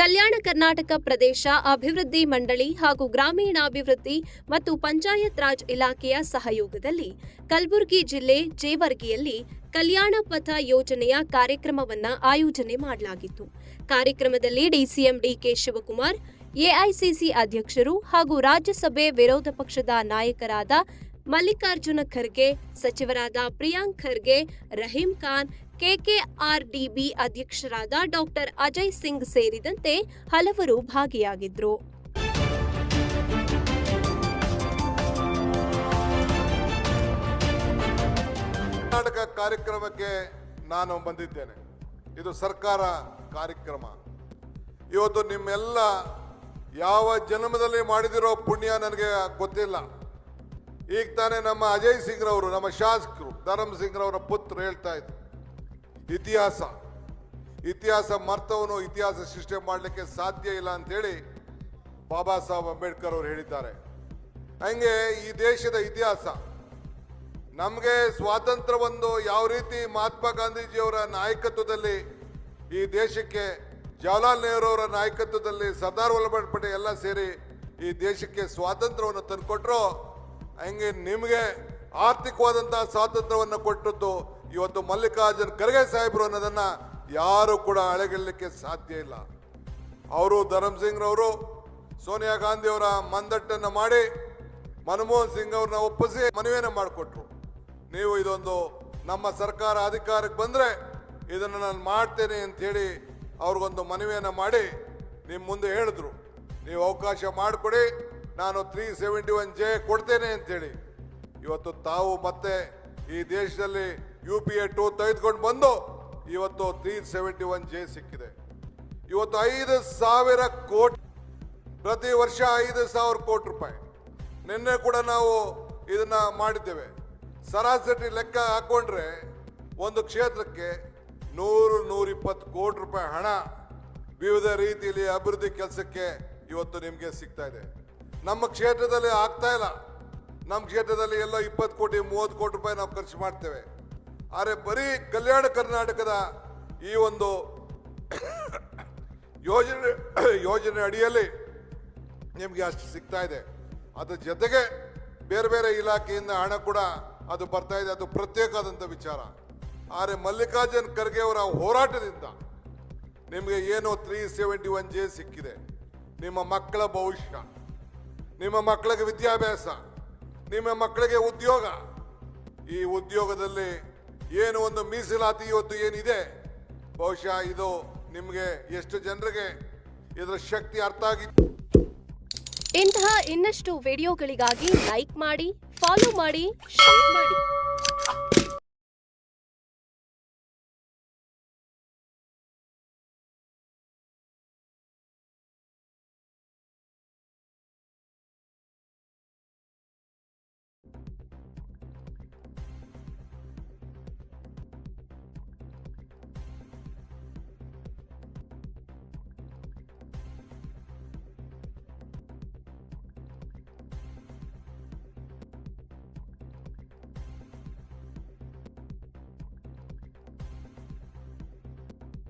ಕಲ್ಯಾಣ ಕರ್ನಾಟಕ ಪ್ರದೇಶ ಅಭಿವೃದ್ಧಿ ಮಂಡಳಿ ಹಾಗೂ ಗ್ರಾಮೀಣಾಭಿವೃದ್ಧಿ ಮತ್ತು ಪಂಚಾಯತ್ ರಾಜ್ ಇಲಾಖೆಯ ಸಹಯೋಗದಲ್ಲಿ ಕಲಬುರಗಿ ಜಿಲ್ಲೆ ಜೇವರ್ಗಿಯಲ್ಲಿ ಕಲ್ಯಾಣ ಪಥ ಯೋಜನೆಯ ಕಾರ್ಯಕ್ರಮವನ್ನ ಆಯೋಜನೆ ಮಾಡಲಾಗಿತ್ತು. ಕಾರ್ಯಕ್ರಮದಲ್ಲಿ ಡಿಸಿಎಂ ಡಿಕೆ ಶಿವಕುಮಾರ್, ಎಐಸಿಸಿ ಅಧ್ಯಕ್ಷರು ಹಾಗೂ ರಾಜ್ಯಸಭೆ ವಿರೋಧ ಪಕ್ಷದ ನಾಯಕರಾದ ಮಲ್ಲಿಕಾರ್ಜುನ ಖರ್ಗೆ, ಸಚಿವರಾದ ಪ್ರಿಯಾಂಕ್ ಖರ್ಗೆ, ರಹೀಂ ಖಾನ್ ಕೆಕೆಆರ್ಡಿಬಿ ಅಧ್ಯಕ್ಷರಾದ ಡಾಕ್ಟರ್ ಅಜಯ್ ಸಿಂಗ್ ಸೇರಿದಂತೆ ಹಲವರು ಭಾಗಿಯಾಗಿದ್ದರು ಕರ್ನಾಟಕ ಕಾರ್ಯಕ್ರಮಕ್ಕೆ ನಾನು ಬಂದಿದ್ದೇನೆ. ಇದು ಸರ್ಕಾರ ಕಾರ್ಯಕ್ರಮ. ಇವತ್ತು ನಿಮ್ಮೆಲ್ಲ ಯಾವ ಜನ್ಮದಲ್ಲಿ ಮಾಡಿದಿರೋ ಪುಣ್ಯ ನನಗೆ ಗೊತ್ತಿಲ್ಲ. ಈಗ ತಾನೇ ನಮ್ಮ ಅಜಯ್ ಸಿಂಗ್ರವರು, ನಮ್ಮ ಶಾಸಕರು ಧರಮ್ ಸಿಂಗ್ರವರ ಪುತ್ರ ಹೇಳ್ತಾ ಇದ್ರು. ಇತಿಹಾಸ. ಇತಿಹಾಸ ಮರ್ತವನು ಇತಿಹಾಸ ಸೃಷ್ಟಿ ಮಾಡಲಿಕ್ಕೆ ಸಾಧ್ಯ ಇಲ್ಲ ಅಂತೇಳಿ ಬಾಬಾ ಸಾಹೇಬ್ ಅಂಬೇಡ್ಕರ್ ಅವರು ಹೇಳಿದ್ದಾರೆ. ಹಂಗೆ ಈ ದೇಶದ ಇತಿಹಾಸ. ನಮಗೆ ಸ್ವಾತಂತ್ರ್ಯವೊಂದು ಯಾವ ರೀತಿ ಮಹಾತ್ಮ ಗಾಂಧೀಜಿಯವರ ನಾಯಕತ್ವದಲ್ಲಿ ಈ ದೇಶಕ್ಕೆ, ಜವಾಹರ್ಲಾಲ್ ನೆಹರು ಅವರ ನಾಯಕತ್ವದಲ್ಲಿ ಸರ್ದಾರ್ ವಲ್ಲಭಾಯ್ ಪಟೇಲ್ ಎಲ್ಲ ಸೇರಿ ಈ ದೇಶಕ್ಕೆ ಸ್ವಾತಂತ್ರ್ಯವನ್ನು ತಂದುಕೊಟ್ರು, ಹಂಗೆ ನಿಮಗೆ ಆರ್ಥಿಕವಾದಂತಹ ಸ್ವಾತಂತ್ರ್ಯವನ್ನು ಕೊಟ್ಟದ್ದು ಇವತ್ತು ಮಲ್ಲಿಕಾರ್ಜುನ್ ಖರ್ಗೆ ಸಾಹೇಬರು ಅನ್ನೋದನ್ನ ಯಾರು ಕೂಡ ಅಳೆಗಲಿಕ್ಕೆ ಸಾಧ್ಯ ಇಲ್ಲ. ಅವರು ಧರಮ್ ಸಿಂಗ್ರವರು, ಸೋನಿಯಾ ಗಾಂಧಿ ಅವರ ಮಂದಟ್ಟನ್ನು ಮಾಡಿ ಮನಮೋಹನ್ ಸಿಂಗ್ ಅವ್ರನ್ನ ಒಪ್ಪಿಸಿ ಮನವಿಯನ್ನು ಮಾಡಿಕೊಟ್ರು. ನೀವು ಇದೊಂದು ನಮ್ಮ ಸರ್ಕಾರ ಅಧಿಕಾರಕ್ಕೆ ಬಂದರೆ ಇದನ್ನು ನಾನು ಮಾಡ್ತೇನೆ ಅಂಥೇಳಿ ಅವ್ರಿಗೊಂದು ಮನವಿಯನ್ನು ಮಾಡಿ ನಿಮ್ಮ ಮುಂದೆ ಹೇಳಿದ್ರು. ನೀವು ಅವಕಾಶ ಮಾಡಿಕೊಡಿ, ನಾನು ತ್ರೀ ಸೆವೆಂಟಿ ಒನ್ ಜೆ ಕೊಡ್ತೇನೆ ಅಂಥೇಳಿ. ಇವತ್ತು ತಾವು ಮತ್ತೆ ಈ ದೇಶದಲ್ಲಿ ಯು ಪಿ ಎ ಟೂ ತೆಗೆದುಕೊಂಡು ಬಂದು ಇವತ್ತು ತ್ರೀ ಸೆವೆಂಟಿ ಒನ್ ಜೆ ಸಿಕ್ಕಿದೆ. ಇವತ್ತು ಐದು ಸಾವಿರ ಕೋಟಿ, ಪ್ರತಿ ವರ್ಷ ಐದು ಸಾವಿರ ಕೋಟಿ ರೂಪಾಯಿ. ನಿನ್ನೆ ಕೂಡ ನಾವು ಇದನ್ನ ಮಾಡಿದ್ದೇವೆ. ಸರಾಸರಿ ಲೆಕ್ಕ ಹಾಕೊಂಡ್ರೆ ಒಂದು ಕ್ಷೇತ್ರಕ್ಕೆ ನೂರು, ನೂರಿಪ್ಪತ್ತು ಕೋಟಿ ರೂಪಾಯಿ ಹಣ ವಿವಿಧ ರೀತಿಯಲ್ಲಿ ಅಭಿವೃದ್ಧಿ ಕೆಲಸಕ್ಕೆ ಇವತ್ತು ನಿಮಗೆ ಸಿಗ್ತಾ ಇದೆ. ನಮ್ಮ ಕ್ಷೇತ್ರದಲ್ಲಿ ಆಗ್ತಾ ಇಲ್ಲ. ನಮ್ಮ ಕ್ಷೇತ್ರದಲ್ಲಿ ಎಲ್ಲ ಇಪ್ಪತ್ತು ಕೋಟಿ, ಮೂವತ್ತು ಕೋಟಿ ರೂಪಾಯಿ ನಾವು ಖರ್ಚು ಮಾಡ್ತೇವೆ. ಆದರೆ ಬರೀ ಕಲ್ಯಾಣ ಕರ್ನಾಟಕದ ಈ ಒಂದು ಯೋಜನೆ ಯೋಜನೆ ಅಡಿಯಲ್ಲಿ ನಿಮಗೆ ಅಷ್ಟು ಸಿಗ್ತಾ ಇದೆ. ಅದ್ರ ಜೊತೆಗೆ ಬೇರೆ ಬೇರೆ ಇಲಾಖೆಯಿಂದ ಹಣ ಕೂಡ ಅದು ಬರ್ತಾ ಇದೆ. ಅದು ಪ್ರತ್ಯೇಕವಾದಂಥ ವಿಚಾರ. ಆದರೆ ಮಲ್ಲಿಕಾರ್ಜುನ್ ಖರ್ಗೆ ಅವರ ಹೋರಾಟದಿಂದ ನಿಮಗೆ ಏನು ತ್ರೀ ಸೆವೆಂಟಿ ಒನ್ ಜೆ ಸಿಕ್ಕಿದೆ. ನಿಮ್ಮ ಮಕ್ಕಳ ಭವಿಷ್ಯ, ನಿಮ್ಮ ಮಕ್ಕಳಿಗೆ ವಿದ್ಯಾಭ್ಯಾಸ ನಿಮ್ಮ ಮಕ್ಕಳಿಗೆ ಉದ್ಯೋಗ. ಈ ಉದ್ಯೋಗದಲ್ಲಿ ಏನು ಒಂದು ಮೀಸಲಾತಿ ಇವತ್ತು ಏನಿದೆ? ಬಹುಶಃ ಇದು ನಿಮಗೆ ಎಷ್ಟು ಜನರಿಗೆ ಇದರ ಶಕ್ತಿ ಅರ್ಥ ಆಗಿತ್ತು ಇಂತಹ ಇನ್ನಷ್ಟು ವಿಡಿಯೋಗಳಿಗಾಗಿ ಲೈಕ್ ಮಾಡಿ, ಫಾಲೋ ಮಾಡಿ, ಶೇರ್ ಮಾಡಿ.